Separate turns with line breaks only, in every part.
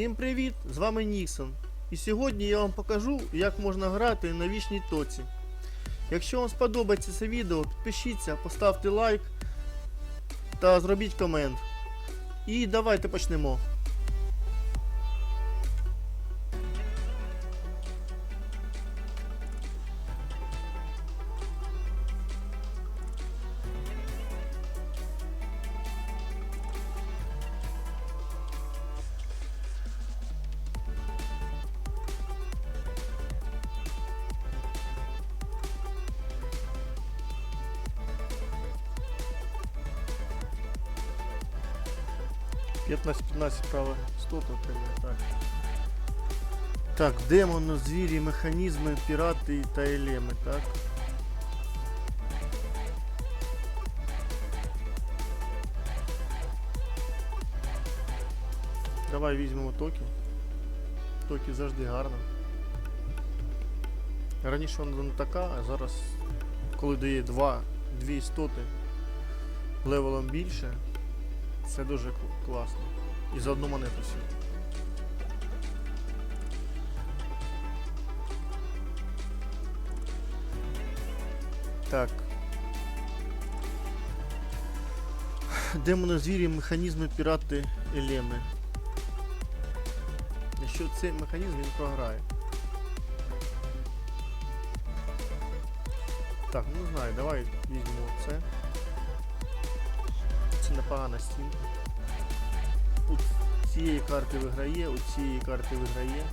Всім привіт! З вами Ніксон. І сьогодні я вам покажу, як можна грати на вічній тоці. Якщо вам сподобається це відео, підпишіться, поставте лайк та зробіть комент. І давайте почнемо. — 15-15 право 100 отримає, так. Так, демони, звірі, механізми, пірати та елеми, так. Давай візьмемо токи. Токи завжди гарно. Раніше вона не така, а зараз, коли дає 2, 2 істоти левелом більше, це дуже класно. І за одну монету все. Так. Демони звірі, механізми, пірати, елеми. Якщо цей механізм він програє. Так, ну не знаю, давай візьмемо це. Це непогана стінка. У цієї карти виграє, у цієї карти виграє.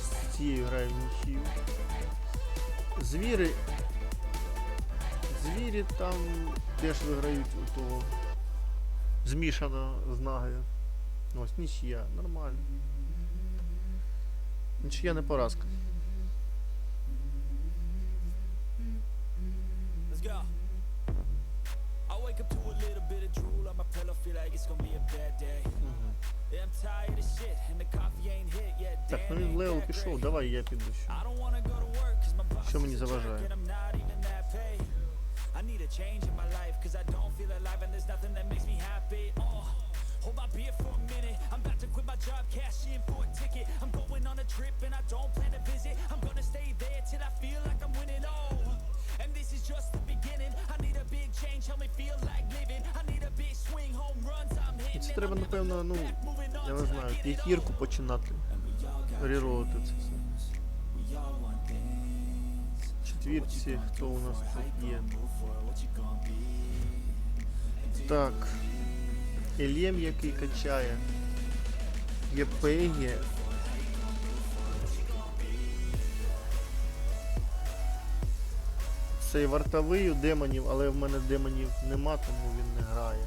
З цією грає в нічию. Звіри. Звірі там теж виграють у того. Змішано з нагою. Ось нічия, нормально. Нічия не поразка.
little bit of drool on my pillow, feel like it's gonna be a bad day.
Мгм.
Yeah, I'm tired of shit, and the coffee ain't hit yet.
Так, ну
Damn,
він в
ain't
левел
that
пішов,
great.
давай я піду ще.
I don't wanna go to work, cause my boss
Що мені
is a jerk,
заважає?
and I'm not even that paid. I need a change in my life, cause I don't feel alive, and there's nothing that makes me happy. Oh, hold my beer for a minute. I'm about to quit my job, cash in for a ticket. I'm going on a trip, and I don't plan to visit. I'm gonna
треба, напевно, ну, я не знаю, п'ятірку починати. Реролити це все. Четвірці, хто у нас тут є? Так. Елем, який качає. Є Пегі. Цей вартовий у демонів, але в мене демонів нема, тому він не грає.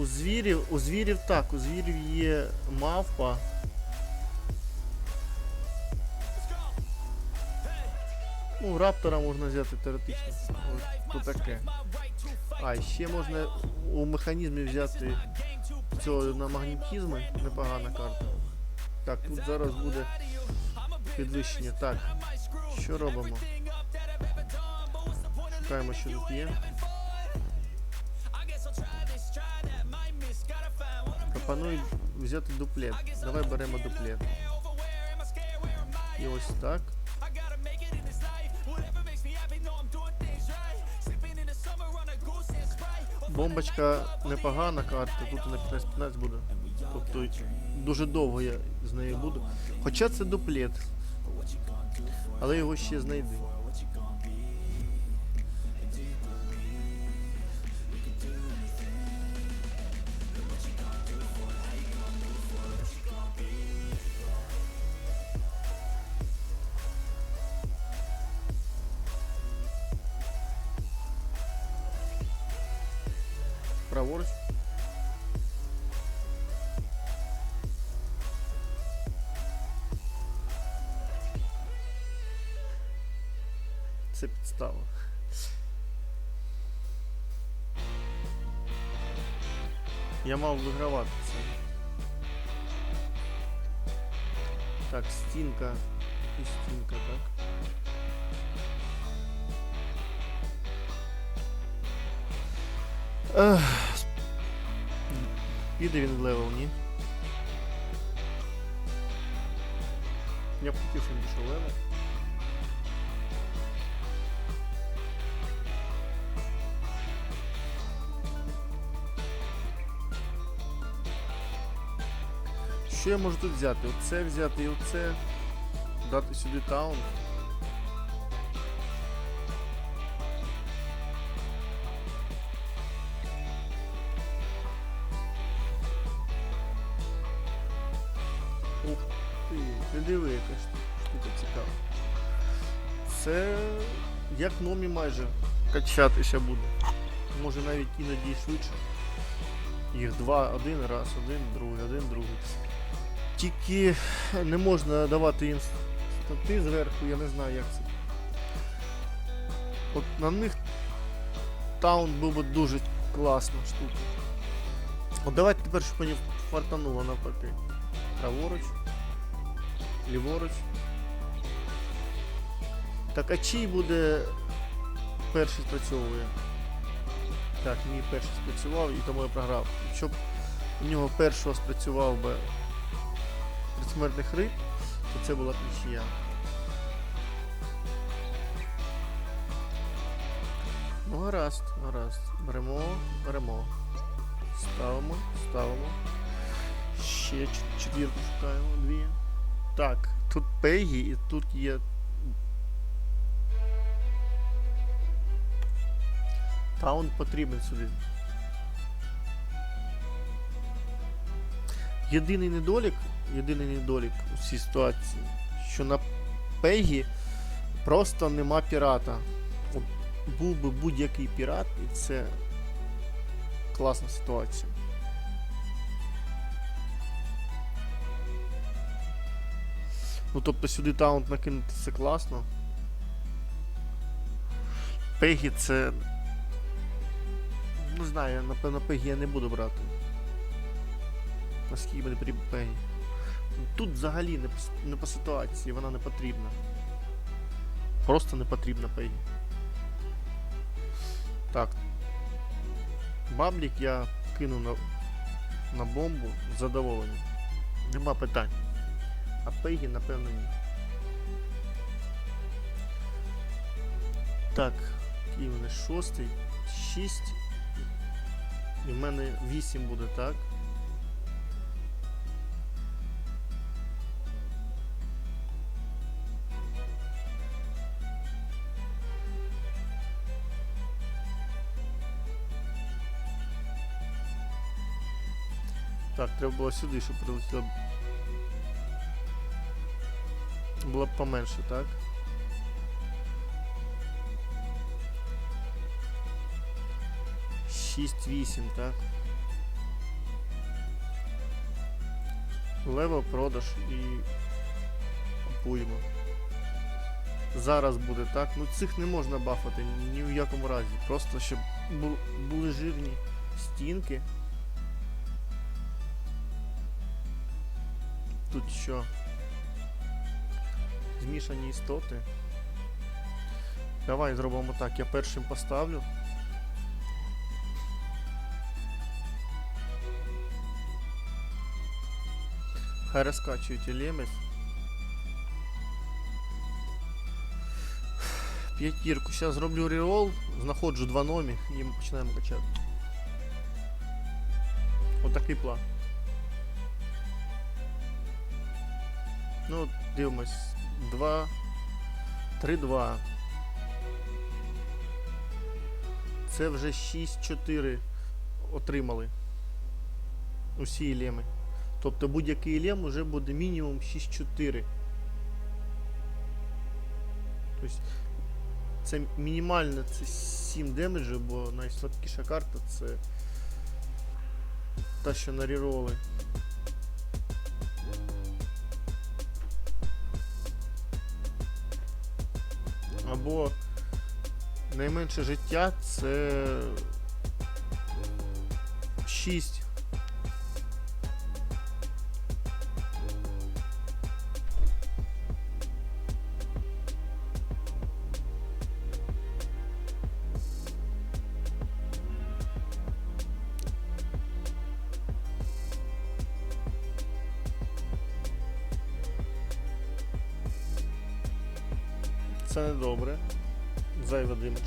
У звірів, у звірів так, у звірів є мавпа. Ну, раптора можна взяти теоретично. Ось то таке. А, ще можна у механізмі взяти цього на магнетизми. Непогана карта. Так, тут зараз буде підвищення. Так, що робимо? Шукаємо, що тут є. Пропоную взяти дуплет. Давай беремо дуплет. І ось так. Бомбочка непогана карта, тут на 15-15 буде. Тобто дуже довго я з нею буду. Хоча це дуплет. Але його ще знайди. Праворуч. Це підстава. Я мав вигравати це. Так, стінка і стінка, так. Ех. піде він левел, ні? Я б хотів, щоб він пішов левел. Що я можу тут взяти? Оце взяти і оце. Дати сюди таун. Ти диви, яка ж штука цікава. Це як номі майже качатися буде. Може навіть іноді швидше. Їх два, один раз, один, другий, один, другий. Тільки не можна давати їм стати зверху, я не знаю як це. От на них таун був би дуже класна штука. От давайте тепер, щоб мені фартануло навпаки. Праворуч. Ліворуч. Так, а чий буде перший спрацьовує? Так, мій перший спрацював і тому я програв. Якщо б у нього першого спрацював би предсмертних риб, то це була нічия. Ну гаразд, гаразд. Беремо, беремо. Ставимо, ставимо. Ще чет- четвірку шукаємо, дві. Так, тут Пегі і тут є. Таун потрібен сюди. Єдиний недолік, єдиний недолік у цій ситуації, що на Пегі просто нема пірата. От був би будь-який пірат, і це класна ситуація. Ну тобто сюди таунт накинути це класно. Пегі це. Не знаю, напевно, Пегі я не буду брати. Наскільки мені потрібен Пегі. Тут взагалі не, по не по ситуації, вона не потрібна. Просто не потрібна Пегі. Так. Баблік я кину на, на бомбу з задоволенням. Нема питань. А Пегі, напевно, ні. Так, який в мене шостий, шість. І в мене вісім буде, так? Так, треба було сюди, щоб прилетіло. Було б поменше, так? Шість вісім, так? Лево продаж і купуємо. Зараз буде так. Ну цих не можна бафати ні в якому разі. Просто щоб були жирні стінки. Тут що? Змішані істоти. Давай зробимо так. Я першим поставлю. Хай розкачують елемес. П'ятірку. Зараз зроблю рерол, знаходжу два номі і ми починаємо качати. Отакий план. Ну, дивимось. 2. 3-2. Це вже 6-4 отримали. Усі елеми. Тобто будь-який елем вже буде мінімум 6-4. Тобто це мінімально це 7 демеджів, бо найслабкіша карта це та, що на рероли. Або найменше життя це 6. Це не добре. Зайве димич.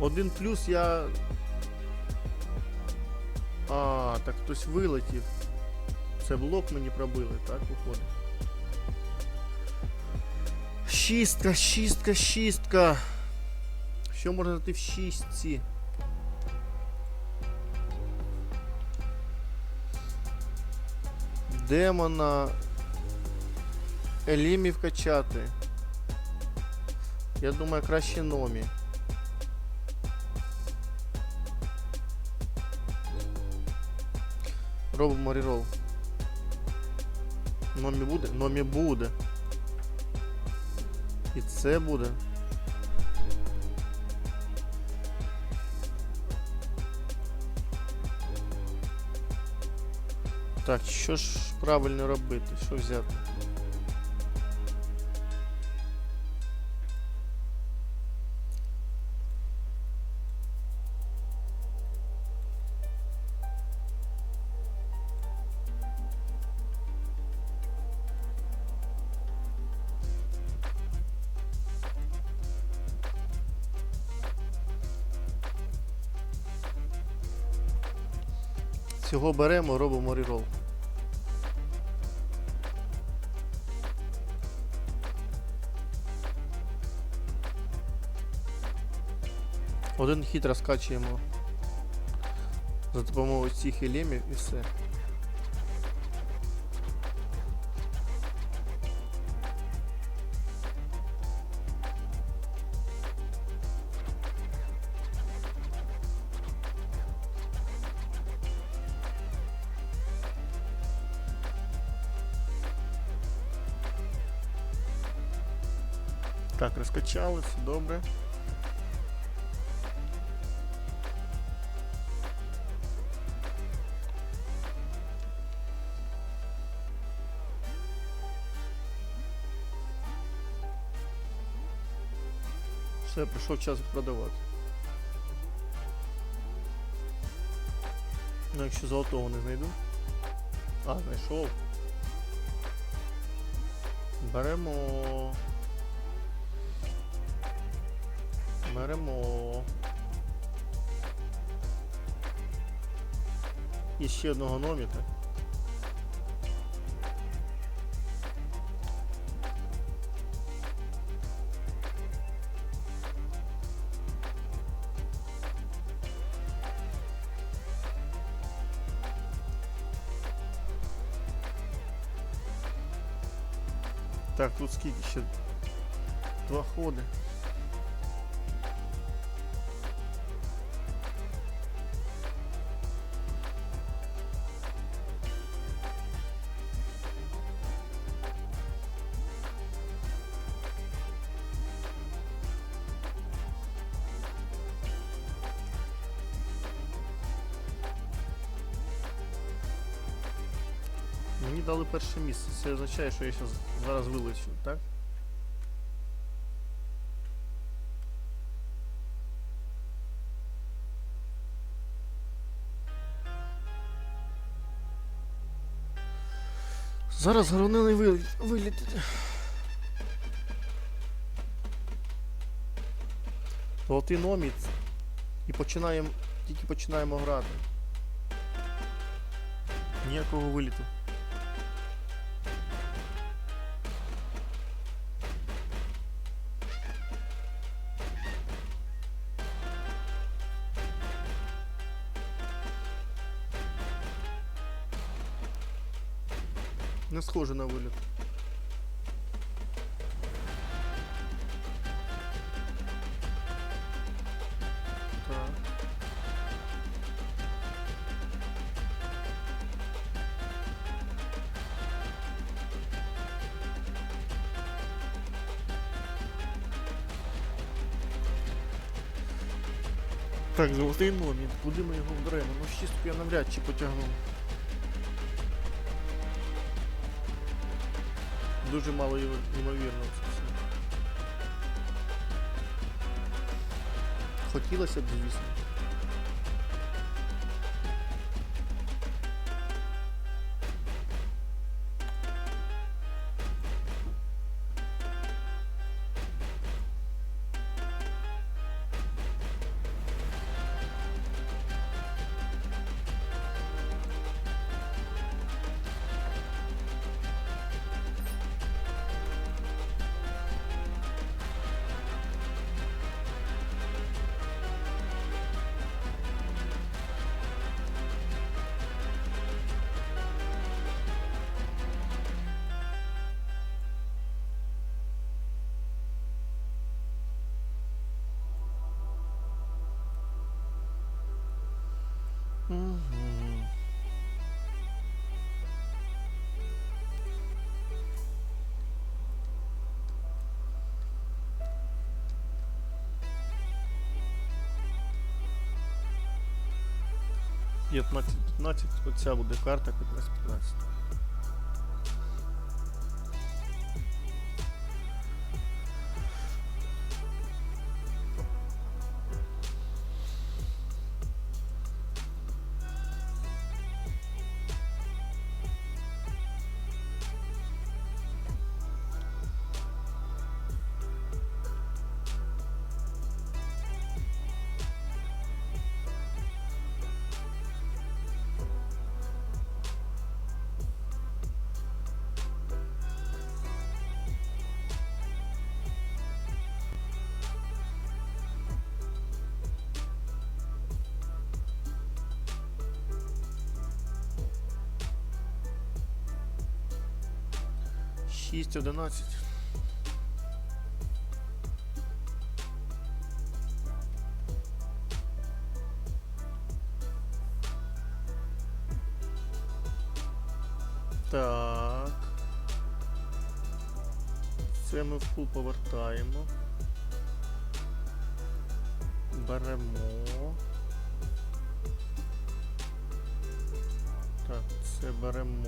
Один плюс я. А, так хтось вилетів. Це блок мені пробили, так виходить. Шістка, шістка, шістка. Що можна знайти в шістці? Демона. Елімів качати. Я думаю, краще номі. Робимо рерол. Номі буде? Номі буде. І це буде. Так, що ж правильно робити? Що взяти? Цього беремо, робимо рерол. Один хід розкачуємо за допомогою цих елемів і все. Так, розкачали, все добре. Все, прийшов час продавати. Ну, якщо золотого не знайду. А, знайшов. Беремо. Беремо. І ще одного номіта. Так, тут скільки ще? Два ходи. Мені дали перше місце. Це означає, що я щас, зараз вилечу, так? Зараз головне не вилі... вилітити. Золотий номіт. І починаємо. Тільки починаємо грати. Ніякого виліту. Не схоже на виліт. Так. Так, золотий момент. Куди ми його вберемо? Ну, шістку я навряд чи потягну. Дуже мало ймовірно. Хотілося б, звісно. Нет, 15, 15, оця буде карта, якраз 15. 6, 11. Так. Це ми в пул повертаємо. Беремо. Так, це беремо.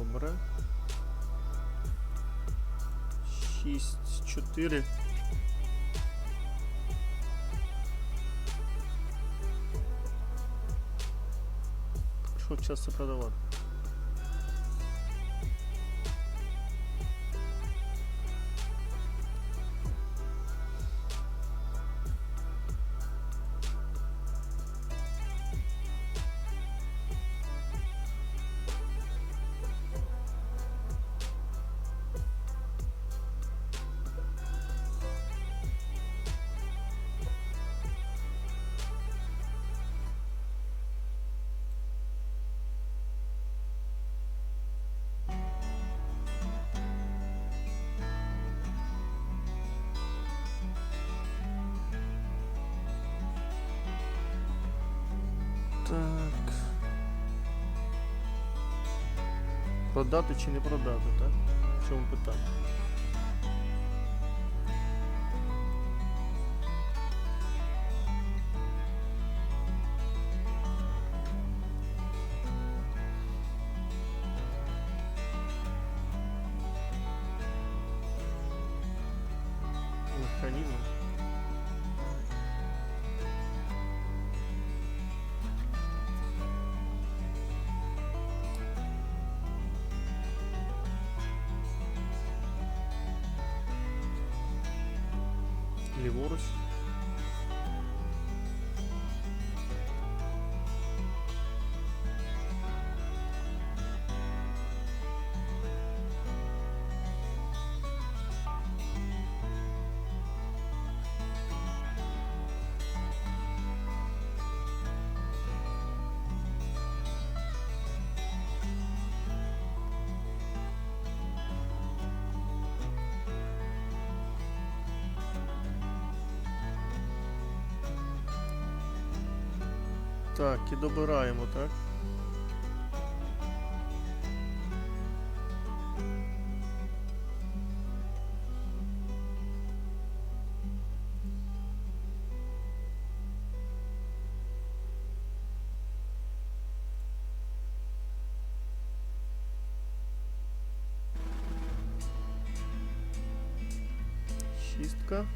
Добре. 6, 4. Що час це продавати? Продати чи не продати, так? В чому питання? Ліворуч. Так, і добираємо, так? Шістка.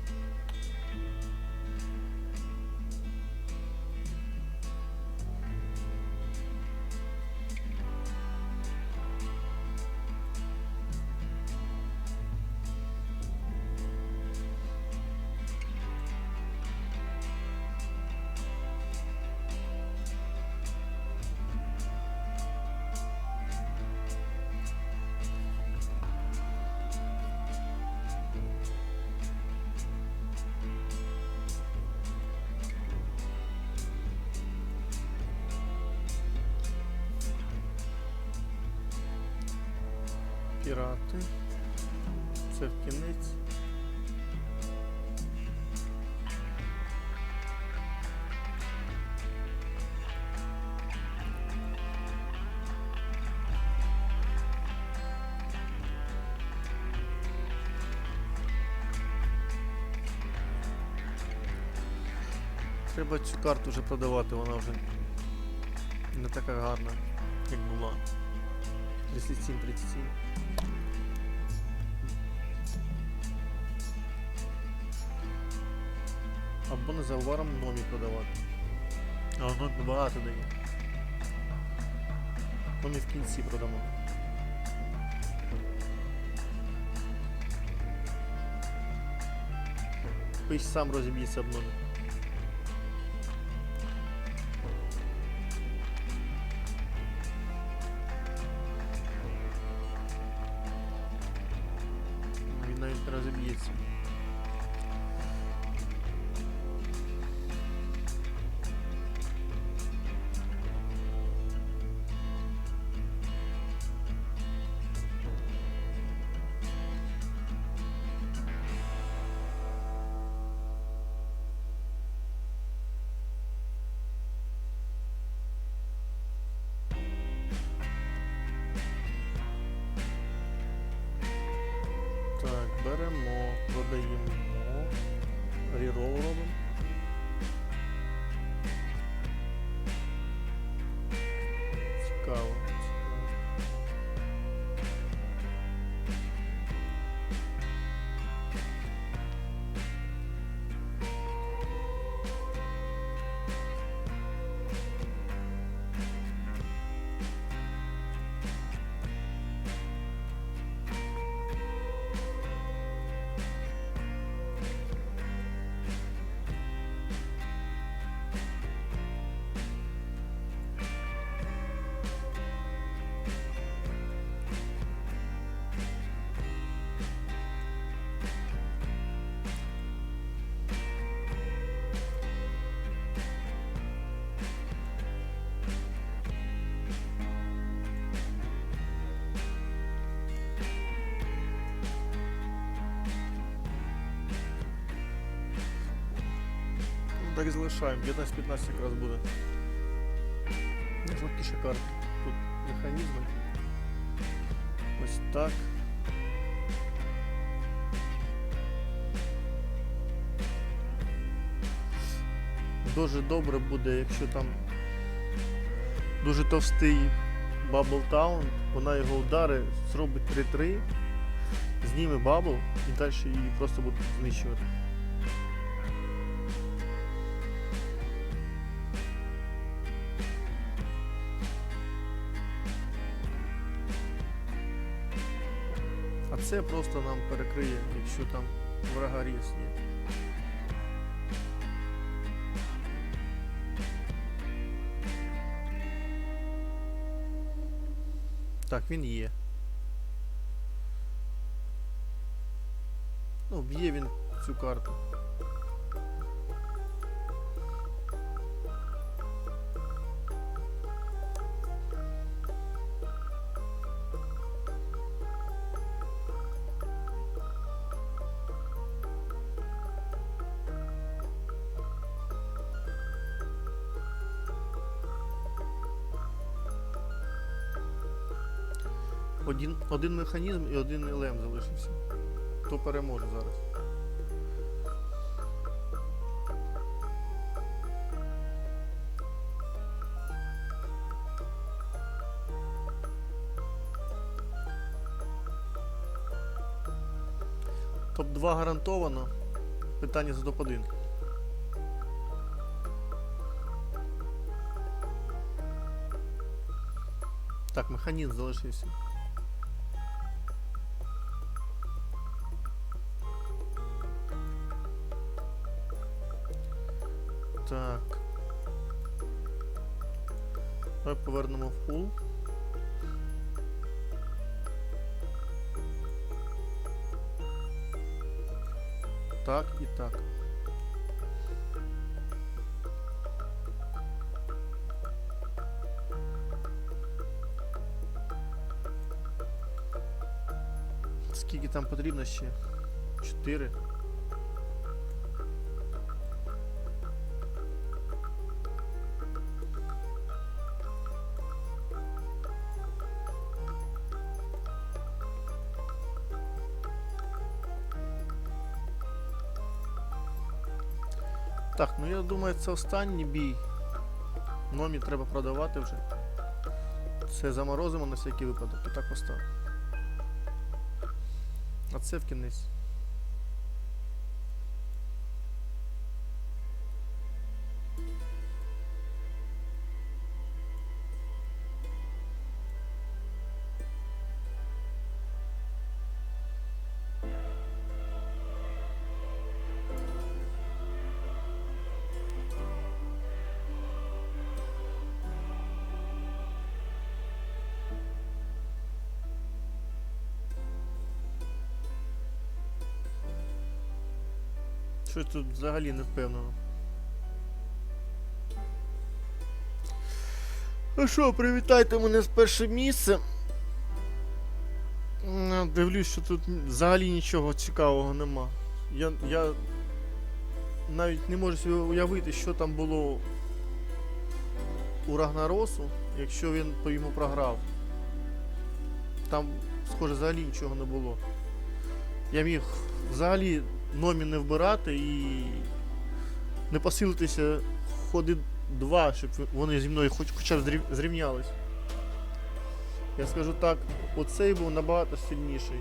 пірати. Це в кінець. Треба цю карту вже продавати, вона вже не така гарна, як була. 37-37. 37. не заваром номі продавати. А воно багато дає. Номі в кінці продамо. Пись сам розіб'ється об номі. Так залишаємо. 15-15 якраз буде. Найслабкіша карта. Тут механізми. Ось так. Дуже добре буде, якщо там дуже товстий Bubble Town, вона його удари зробить 3-3, зніме бабл і далі її просто буде знищувати. Це просто нам перекриє, якщо там врага ріс є. Так, він є. Ну, б'є він цю карту. Один, один механізм і один елем залишився. Хто переможе зараз? Топ-2 гарантовано. Питання за топ-1. Так, механізм залишився. Повернемо в пул. Так і так. Скільки там потрібно ще? Чотири. Так, ну я думаю, це останній бій. Номі треба продавати вже. Це заморозимо на всякий випадок і так поставимо. А це в кінець. Щось тут взагалі не впевнено. Ну що, привітайте мене з першим місцем. Дивлюсь, що тут взагалі нічого цікавого нема. Я, я навіть не можу собі уявити, що там було у Рагнаросу, якщо він по йому програв. Там, схоже, взагалі нічого не було. Я міг взагалі номі не вбирати і не посилитися ходи два, щоб вони зі мною хоч хоча б зрівнялись. Я скажу так, оцей був набагато сильніший.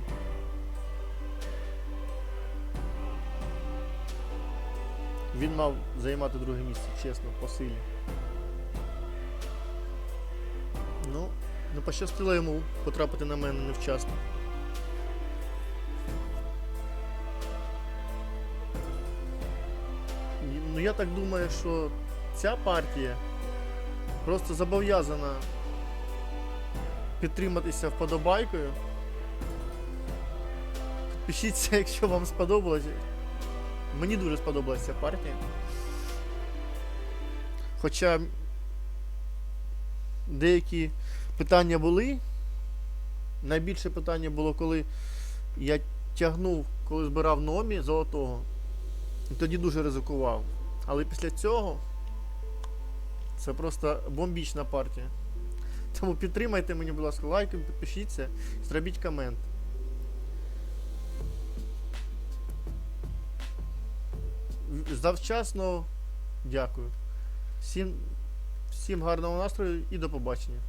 Він мав займати друге місце, чесно, по силі. Ну, не пощастило йому потрапити на мене невчасно. Я так думаю, що ця партія просто зобов'язана підтриматися вподобайкою. Підпишіться, якщо вам сподобалось. Мені дуже сподобалася ця партія. Хоча деякі питання були. Найбільше питання було, коли я тягнув, коли збирав номі золотого. І тоді дуже ризикував. Але після цього це просто бомбічна партія. Тому підтримайте мені, будь ласка, лайком, підпишіться, зробіть комент. Завчасно дякую. Всім, всім гарного настрою і до побачення.